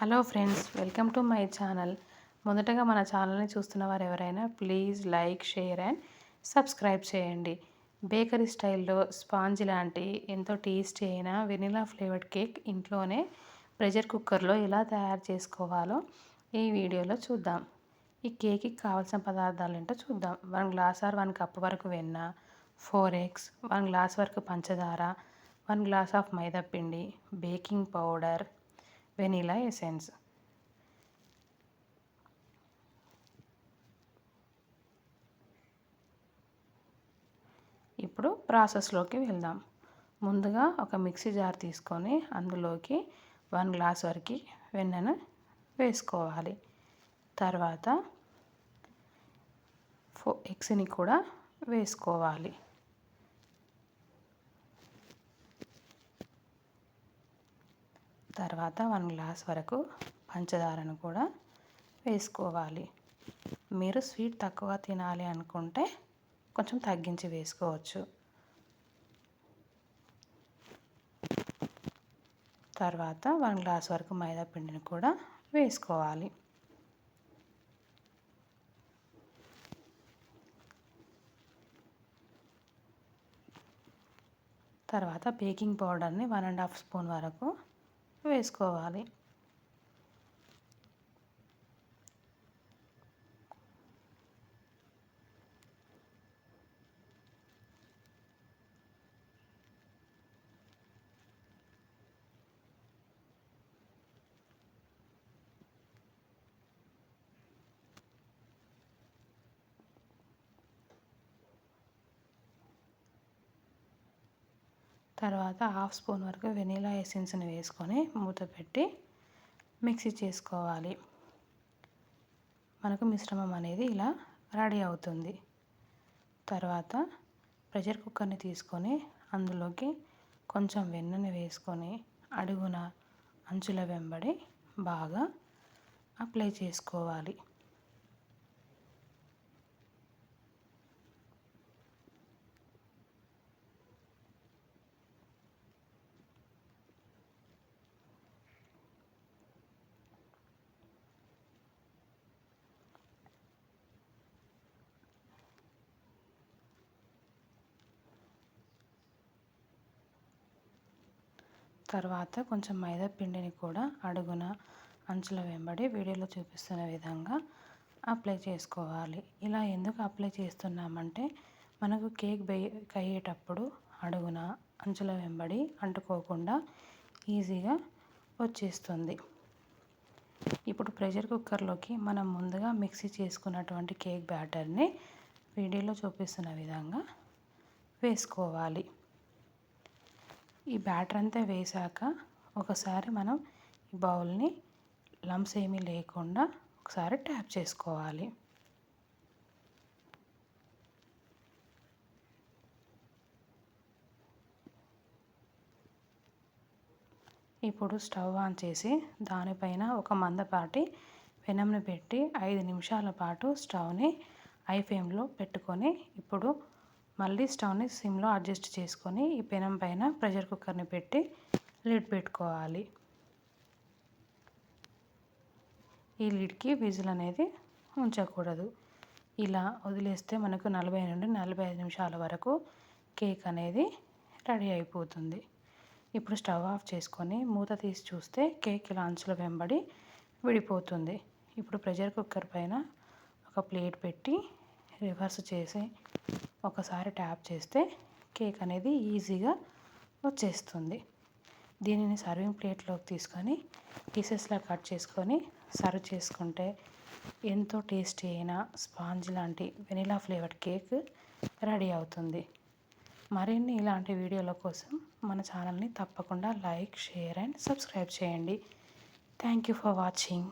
Hello friends welcome to my channel. మొదటగా మన ఛానల్ని చూస్తున్న వారు ఎవరైనా please like share and subscribe చేయండి. బేకరీ స్టైల్లో స్పాంజ్ లాంటి ఎంతో టేస్టీ అయిన వెనిలా ఫ్లేవర్డ్ కేక్ ఇంట్లోనే ప్రెషర్ కుక్కర్లో ఎలా తయారు చేసుకోవాలో ఈ వీడియోలో చూద్దాం. ఈ కేక్కి కావాల్సిన పదార్థాలు ఏంటో చూద్దాం. One glass or one cup వరకు వెన్న ఫోర్ ఎగ్స్ వన్ గ్లాస్ వరకు పంచదార వన్ గ్లాస్ ఆఫ్ మైదా పిండి బేకింగ్ పౌడర్ వెనీలా ఎసెన్స్ ఇప్పుడు ప్రాసెస్లోకి వెళ్దాం. ముందుగా ఒక మిక్సీ జార్ తీసుకొని అందులోకి వన్ గ్లాస్ వరకు వెన్నను వేసుకోవాలి. తర్వాత ఫో ఎగ్స్ని కూడా వేసుకోవాలి. తర్వాత వన్ గ్లాస్ వరకు పంచదారను కూడా వేసుకోవాలి. మీరు స్వీట్ తక్కువ తినాలి అనుకుంటే కొంచెం తగ్గించి వేసుకోవచ్చు. తర్వాత వన్ గ్లాస్ వరకు మైదా పిండిని కూడా వేసుకోవాలి. తర్వాత బేకింగ్ పౌడర్ని వన్ అండ్ హాఫ్ స్పూన్ వరకు వేసుకోవాలి. తర్వాత హాఫ్ స్పూన్ వరకు వెనీలా ఎసెన్స్ని వేసుకొని మూత పెట్టి మిక్సీ చేసుకోవాలి. మనకు మిశ్రమం అనేది ఇలా రెడీ అవుతుంది. తర్వాత ప్రెషర్ కుక్కర్ని తీసుకొని అందులోకి కొంచెం వెన్నని వేసుకొని అడుగున అంచుల వెంబడి బాగా అప్లై చేసుకోవాలి. తర్వాత కొంచెం మైదా పిండిని కూడా అడుగున అంచుల వెంబడి వీడియోలో చూపిస్తున్న విధంగా అప్లై చేసుకోవాలి. ఇలా ఎందుకు అప్లై చేస్తున్నామంటే మనకు కేక్ బేక్ అయ్యేటప్పుడు అడుగున అంచుల వెంబడి అంటుకోకుండా ఈజీగా వచ్చేస్తుంది. ఇప్పుడు ప్రెషర్ కుక్కర్లోకి మనం ముందుగా మిక్సీ చేసుకున్నటువంటి కేక్ బ్యాటర్ని వీడియోలో చూపిస్తున్న విధంగా వేసుకోవాలి. ఈ బ్యాటర్ అంతా వేసాక ఒకసారి మనం ఈ బౌల్ని లంప్స్ ఏమీ లేకుండా ఒకసారి ట్యాప్ చేసుకోవాలి. ఇప్పుడు స్టవ్ ఆన్ చేసి దానిపైన ఒక మందపాటి పెనంని పెట్టి ఐదు నిమిషాల పాటు స్టవ్ని ఐ ఫ్లేమ్లో పెట్టుకొని ఇప్పుడు మళ్ళీ స్టవ్ని సిమ్లో అడ్జస్ట్ చేసుకొని ఈ పెనం పైన ప్రెషర్ కుక్కర్ని పెట్టి లిడ్ పెట్టుకోవాలి. ఈ లిడ్కి విజిల్ అనేది ఉంచకూడదు. ఇలా వదిలేస్తే మనకు నలభై నుండి నలభై ఐదు నిమిషాల వరకు కేక్ అనేది రెడీ అయిపోతుంది. ఇప్పుడు స్టవ్ ఆఫ్ చేసుకొని మూత తీసి చూస్తే కేక్ ఇలా అంచుల వెంబడి విడిపోతుంది. ఇప్పుడు ప్రెషర్ కుక్కర్ పైన ఒక ప్లేట్ పెట్టి రివర్స్ చేసి ఒకసారి ట్యాప్ చేస్తే కేక్ అనేది ఈజీగా వచ్చేస్తుంది. దీనిని సర్వింగ్ ప్లేట్లోకి తీసుకొని పీసెస్లా కట్ చేసుకొని సర్వ్ చేసుకుంటే ఎంతో టేస్టీ అయిన స్పాంజ్ లాంటి వెనిలా ఫ్లేవర్డ్ కేక్ రెడీ అవుతుంది. మరిన్ని ఇలాంటి వీడియోల కోసం మన ఛానల్ని తప్పకుండా లైక్ షేర్ అండ్ సబ్స్క్రైబ్ చేయండి. Thank you for watching.